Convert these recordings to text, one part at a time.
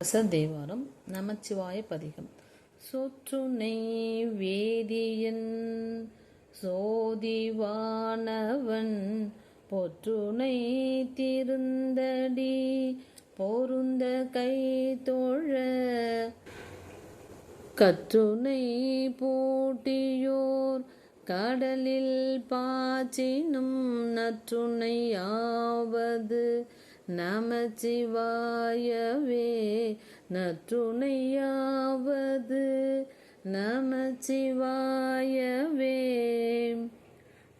தேவாரம் நமச்சிவாய பதிகம். சொற்றுனை வேதியன் சோதிவானவன் பொற்றுனை திருந்தடி பொருந்த கை தோழ கற்றுனை பூட்டியோர் கடலில் பாச்சினும் நற்றுணையாவது நமச்சிவாயவே நற்றுணையாவது நமச்சிவாயவே.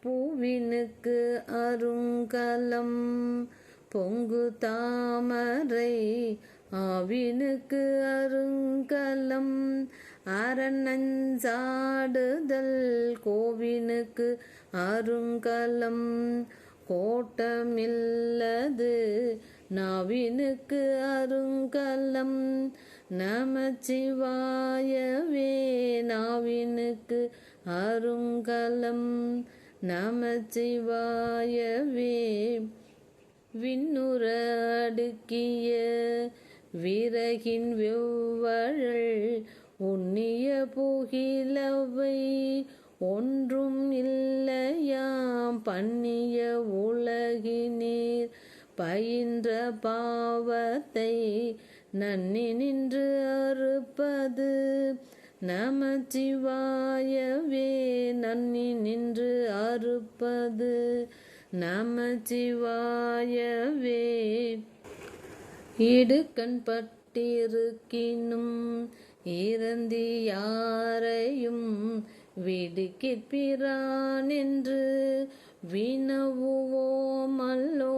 பூவினுக்கு அருங்கலம் பொங்கு தாமரை ஆவினுக்கு அருங்கலம் அரணஞ்சாடுதல் கோவினுக்கு அருங்கலம் கோட்டமில்லது. நாவினுக்கு அருங்கலம் நமச்சிவாயவே. நாவினுக்கு அருங்கலம் நமச்சிவாயவே. விண்ணுற அடுக்கிய விறகின் வெவ்வழல் உன்னிய புகிலவை ஒன்றும் இல்லையாம் பண்ணிய உலகினீர். பயின்ற பாவத்தை நன்னி நின்று அறுப்பது நமச்சிவாயவே. நன்னி நின்று அறுப்பது நமச்சிவாயவே. இடுக்கண் பட்டிருக்கினும் இறந்தி யாரையும் விடுக்கிற்பிரான் என்று வினவுவோம் அல்லோ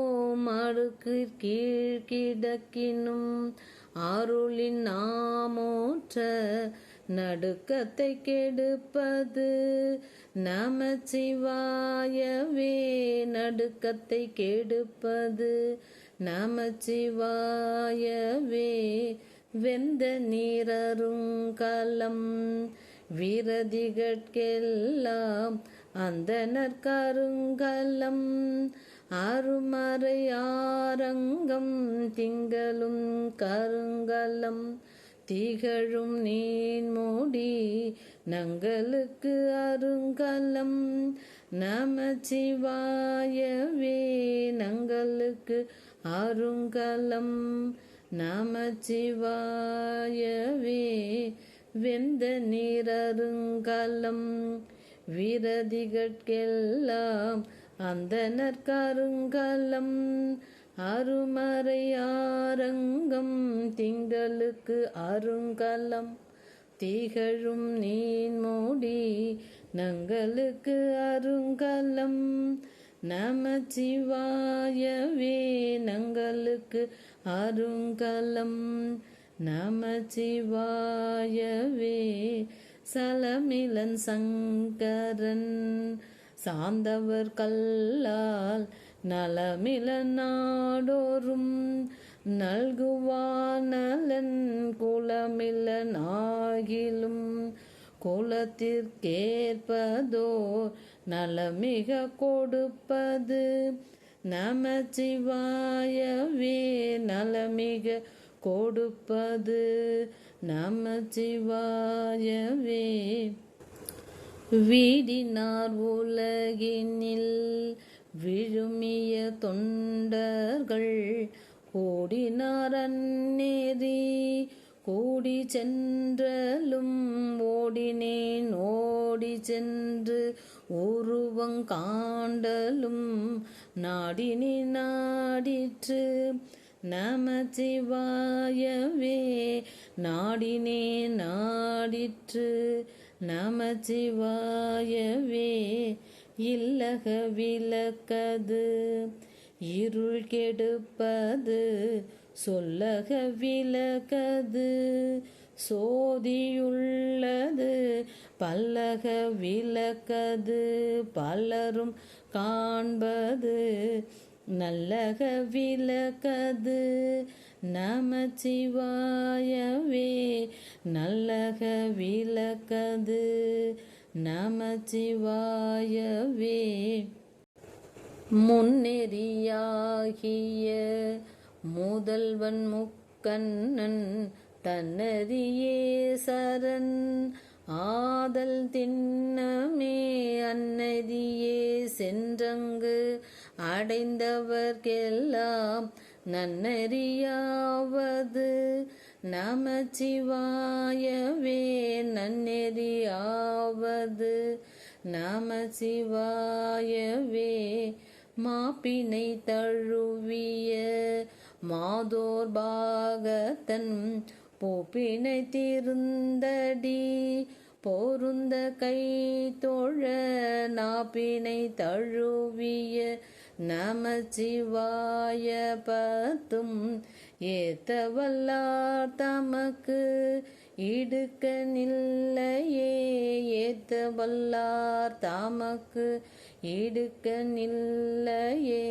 அடுக்கு கீழ் கிடக்கினும் அருளின் நாமோற்ற நடுக்கத்தை கெடுப்பது நமச்சிவாயவே நடுக்கத்தை கெடுப்பது நமச்சிவாயவே வெந்த நீரருங்கலம் விரதிகட்கெல்லாம் அந்த நற்கருங்கலம் அருமறை திங்களும் கருங்கலம் திகழும் நீன்மூடி நங்களுக்கு அருங்கலம். நமச்சிவாயவே நங்களுக்கு அருங்கலம். நமச்சிவாயவே வெந்த நீரருங்கலம் விரதிகட்கெல்லாம் அந்த நற்கருங்கலம் அருமறை ஆரங்கம் திங்களுக்கு அருங்கலம் திகழும் நீன்மூடி நங்களுக்கு அருங்கலம் நமச்சிவாயவே நங்களுக்கு அருங்கலம். நமச்சிவாயவே. சலமிலன் சங்கரன் சாந்தவர் கல்லால் நலமில நாடோறும் நல்குவானலன் குலமில நாகிலும் குலத்திற்கேற்பதோ நலமிக கொடுப்பது. நமச்சிவாயவே நலமிக கொடுப்பது நமச்சிவாயவே வீடினார் உலகினில் விழுமிய தொண்டர்கள் ஓடினார் அந்நேரி கூடி சென்றலும் ஓடினேன். ஓடி சென்று உருவங்காண்டலும் நாடினி நாடிற்று நமச்சிவாயவே நாடினே நாடிற்று நமச்சிவாயவே இல்லக விளக்கது இருள் கெடுப்பது சொல்லக விளக்கது சோதியுள்ளது பல்லக விளக்கது பலரும் காண்பது நல்லக விளக்கது. நமச்சிவாயவே நல்லக விளக்கது. நமச்சிவாயவே. முன்னெறியாகிய முதல்வன் முக்கண்ணன் தன்னதியே சரண். ஆதல் திண்ணமே அன்னதியே சென்றங்கு அடைந்தவர்கெல்லாம் நன்னெறியாவது நமச்சிவாயவே நன்னெறியாவது நமச்சிவாயவே மாப்பினை தழுவிய மாதோர் பாகத்தன் பூப்பினை திருந்தடி போருந்த கை தோழ நாப்பினை தழுவிய நமச்சிவாய பத்தும். ஏத்த வல்லார் தமக்கு இடுக்க நில்லையே ஏத்த வல்லார் தமக்கு இடுக்க நில்லையே.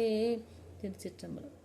திருச்சிற்றம்பலம்.